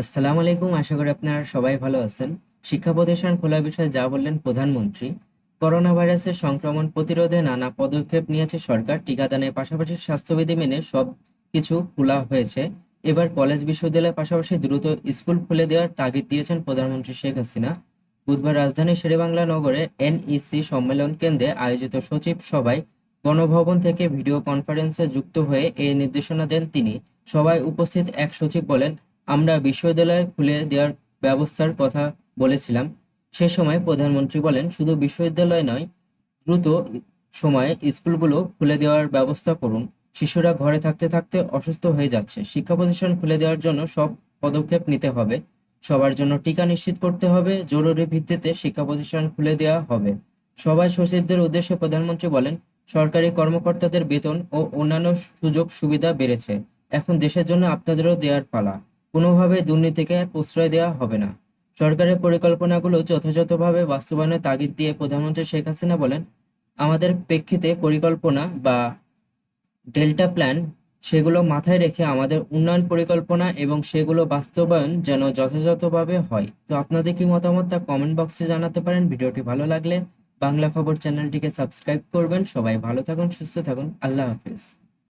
আসসালামু আলাইকুম, আশা করি আপনারা সবাই ভালো আছেন। শিক্ষা প্রতিষ্ঠান খোলার বিষয়ে যা বললেন প্রধানমন্ত্রী করোনা ভাইরাসের সংক্রমণ প্রতিরোধে নানা পদক্ষেপ নিয়েছে সরকার। টিকাদানের পাশাপাশি স্বাস্থ্যবিধি মেনে সব কিছু খোলা হয়েছে। এবার কলেজ বিশ্ববিদ্যালয়ের পাশাপাশি দ্রুত স্কুল খুলে দেওয়ার তাগিদ দিয়েছেন প্রধানমন্ত্রী শেখ হাসিনা। বুধবার রাজধানীর শেরেবাংলা নগরে এনইসি সম্মেলন কেন্দ্রে আয়োজিত সচিব সভায় গণভবন থেকে ভিডিও কনফারেন্সে যুক্ত হয়ে এই নির্দেশনা দেন তিনি। সভায় উপস্থিত এক সচিব বলেন আমরা বিশ্ববিদ্যালয় খুলে দেওয়ার ব্যবস্থার কথা বলেছিলাম। সে সময় প্রধানমন্ত্রী বলেন, শুধু বিশ্ববিদ্যালয় নয়, দ্রুত সময়ে স্কুলগুলো খুলে দেওয়ার ব্যবস্থা করুন। শিশুরা ঘরে থাকতে থাকতে অসুস্থ হয়ে যাচ্ছে। শিক্ষা প্রতিষ্ঠান খুলে দেওয়ার জন্য সব পদক্ষেপ নিতে হবে। সবার জন্য টিকা নিশ্চিত করতে হবে। জরুরি ভিত্তিতে শিক্ষা প্রতিষ্ঠান খুলে দেওয়া হবে। সবাই সচিবদের উদ্দেশ্যে প্রধানমন্ত্রী বলেন, সরকারি কর্মকর্তাদের বেতন ও অন্যান্য সুযোগ সুবিধা বেড়েছে। এখন দেশের জন্য আপনাদেরও দেওয়ার পালা। কোনোভাবে দুর্নীতিকে প্রশ্রয় দেওয়া হবে না। সরকারের পরিকল্পনাগুলো যথাযথভাবে বাস্তবায়নের তাগিদ দিয়ে প্রধানমন্ত্রী শেখ হাসিনা বলেন, আমাদের প্রেক্ষিতে পরিকল্পনা বা ডেল্টা প্ল্যান সেগুলো মাথায় রেখে আমাদের উন্নয়ন পরিকল্পনা এবং সেগুলো বাস্তবায়ন যেন যথাযথভাবে হয়। তো আপনাদের কি মতামত তা কমেন্ট বক্সে জানাতে পারেন। ভিডিওটি ভালো লাগলে বাংলা খবর চ্যানেলটিকে সাবস্ক্রাইব করবেন। সবাই ভালো থাকুন, সুস্থ থাকুন। আল্লাহ হাফিজ।